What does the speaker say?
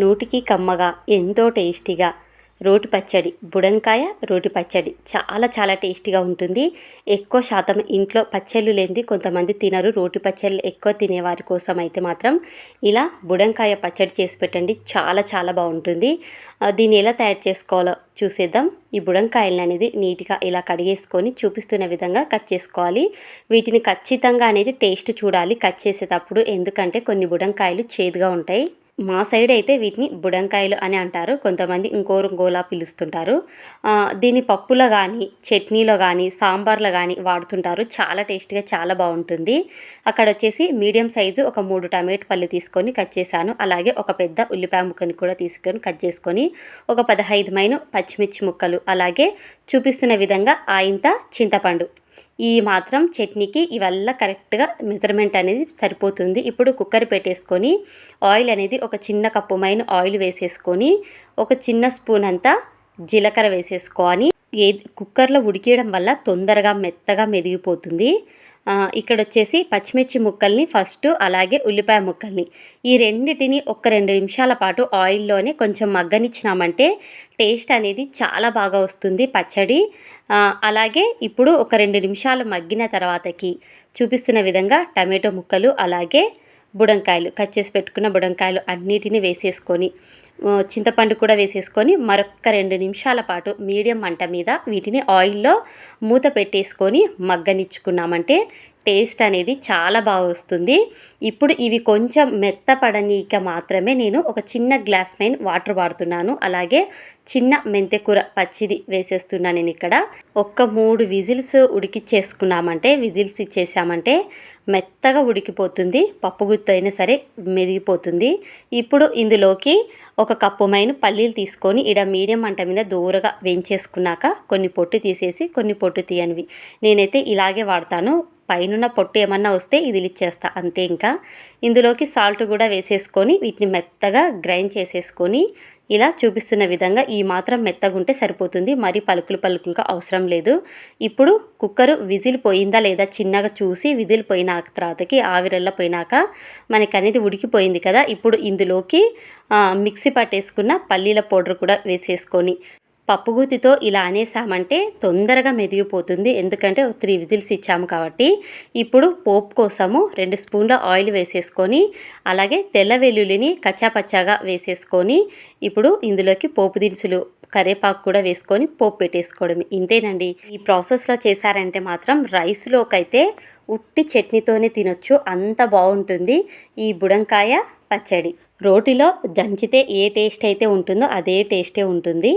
నోటికి కమ్మగా ఎంతో టేస్టీగా. రోటి పచ్చడి బుడంకాయ రోటి పచ్చడి చాలా చాలా టేస్టీగా ఉంటుంది. ఎక్కువ శాతం ఇంట్లో పచ్చళ్ళు లేనిది కొంతమంది తినరు. రోటి పచ్చళ్ళు ఎక్కువ తినేవారి కోసం అయితే మాత్రం ఇలా బుడంకాయ పచ్చడి చేసి పెట్టండి. చాలా చాలా బాగుంటుంది. దీన్ని ఎలా తయారు చేసుకోవాలో చూసేద్దాం. ఈ బుడంకాయలను అనేది నీట్గా ఇలా కడిగేసుకొని చూపిస్తున్న విధంగా కట్ చేసుకోవాలి. వీటిని ఖచ్చితంగా అనేది టేస్ట్ చూడాలి. కట్ చేసేటప్పుడు ఎందుకంటే కొన్ని బుడంకాయలు చేదుగా ఉంటాయి. మా సైడ్ అయితే వీటిని బుడంకాయలు అని అంటారు. కొంతమంది ఇంకోరు ఇంకోలా పిలుస్తుంటారు. దీని దీన్ని పప్పులో కానీ చట్నీలో కానీ సాంబార్లో కానీ వాడుతుంటారు. చాలా టేస్టీగా చాలా బాగుంటుంది. అక్కడ వచ్చేసి మీడియం సైజు ఒక మూడు టమాటో పళ్ళు తీసుకొని కట్ చేశాను. అలాగే ఒక పెద్ద ఉల్లిపాయ ముక్కని కూడా తీసుకొని కట్ చేసుకొని ఒక పదహైదు మైన పచ్చిమిర్చి ముక్కలు అలాగే చూపిస్తున్న విధంగా ఆయింత చింతపండు ఈ మాత్రం చట్నీకి ఇవల్ల కరెక్ట్గా మెజర్మెంట్ అనేది సరిపోతుంది. ఇప్పుడు కుక్కర్ పెట్టేసుకొని ఆయిల్ అనేది ఒక చిన్న కప్పు మైన ఆయిల్ వేసేసుకొని ఒక చిన్న స్పూన్ అంతా జీలకర్ర వేసేసుకొని ఏ కుక్కర్లో ఉడికేయడం వల్ల తొందరగా మెత్తగా మెదిగిపోతుంది. ఇక్కడ వచ్చేసి పచ్చిమిర్చి ముక్కల్ని ఫస్ట్ అలాగే ఉల్లిపాయ ముక్కల్ని. ఈ రెండిటిని ఒక రెండు నిమిషాల పాటు ఆయిల్లోనే కొంచెం మగ్గనిచ్చినామంటే టేస్ట్ అనేది చాలా బాగా వస్తుంది పచ్చడి. అలాగే ఇప్పుడు ఒక రెండు నిమిషాలు మగ్గిన తర్వాతకి చూపిస్తున్న విధంగా టమాటో ముక్కలు అలాగే బుడంకాయలు కట్ చేసి పెట్టుకున్న బుడంకాయలు అన్నిటిని వేసేసుకొని చింతపండు కూడా వేసేసుకొని మరొక రెండు నిమిషాల పాటు మీడియం మంట మీద వీటిని ఆయిల్లో మూత పెట్టేసుకొని మగ్గనిచ్చుకున్నామంటే టేస్ట్ అనేది చాలా బాగా వస్తుంది. ఇప్పుడు ఇవి కొంచెం మెత్తపడనీక మాత్రమే నేను ఒక చిన్న గ్లాస్ పైన వాటర్ వాడుతున్నాను. అలాగే చిన్న మెంతెకూర పచ్చిది వేసేస్తున్నాను నేను ఇక్కడ. ఒక్క మూడు విజిల్స్ ఉడికిచ్చేసుకున్నామంటే విజిల్స్ ఇచ్చేసామంటే మెత్తగా ఉడికిపోతుంది. పప్పుగుత్తు అయినా సరే మెదిగిపోతుంది. ఇప్పుడు ఇందులోకి ఒక కప్పు మైన పల్లీలు తీసుకొని ఇడ మీడియం మంట మీద దూరగా వేయించేసుకున్నాక కొన్ని పొట్టు తీసేసి కొన్ని పొట్టు తీయనివి. నేనైతే ఇలాగే వాడతాను. పైనున్న పొట్టు ఏమన్నా వస్తే ఇది ఇచ్చేస్తా అంతే ఇంకా. ఇందులోకి సాల్ట్ కూడా వేసేసుకొని వీటిని మెత్తగా గ్రైండ్ చేసేసుకొని ఇలా చూపిస్తున్న విధంగా ఈ మాత్రం మెత్తగా ఉంటే సరిపోతుంది. మరి పలుకులు పలుకులుగా అవసరం లేదు. ఇప్పుడు కుక్కరు విజిల్ పోయిందా లేదా చిన్నగా చూసి విజిల్ పోయిన తర్వాతకి ఆవిరల్లా పోయినాక మనకి అనేది ఉడికిపోయింది కదా. ఇప్పుడు ఇందులోకి మిక్సీ పట్టేసుకున్న పల్లీల పౌడర్ కూడా వేసేసుకొని పప్పుగూతితో ఇలా అనేసామంటే తొందరగా మెదిగిపోతుంది. ఎందుకంటే ఒక త్రీ విజిల్స్ ఇచ్చాము కాబట్టి ఇప్పుడు పోపు కోసము రెండు స్పూన్ల ఆయిల్ వేసేసుకొని అలాగే తెల్ల వెల్లుల్లిని కచ్చాపచ్చాగా వేసేసుకొని ఇప్పుడు ఇందులోకి పోపు దినుసులు కరేపాకు కూడా వేసుకొని పోపు పెట్టేసుకోవడం. ఇంతేనండి. ఈ ప్రాసెస్లో చేశారంటే మాత్రం రైస్లోకైతే ఉట్టి చట్నీతోనే తినొచ్చు. అంత బాగుంటుంది. ఈ బుడంకాయ పచ్చడి. రోటిలో జంచితే ఏ టేస్ట్ అయితే ఉంటుందో అదే టేస్టే ఉంటుంది.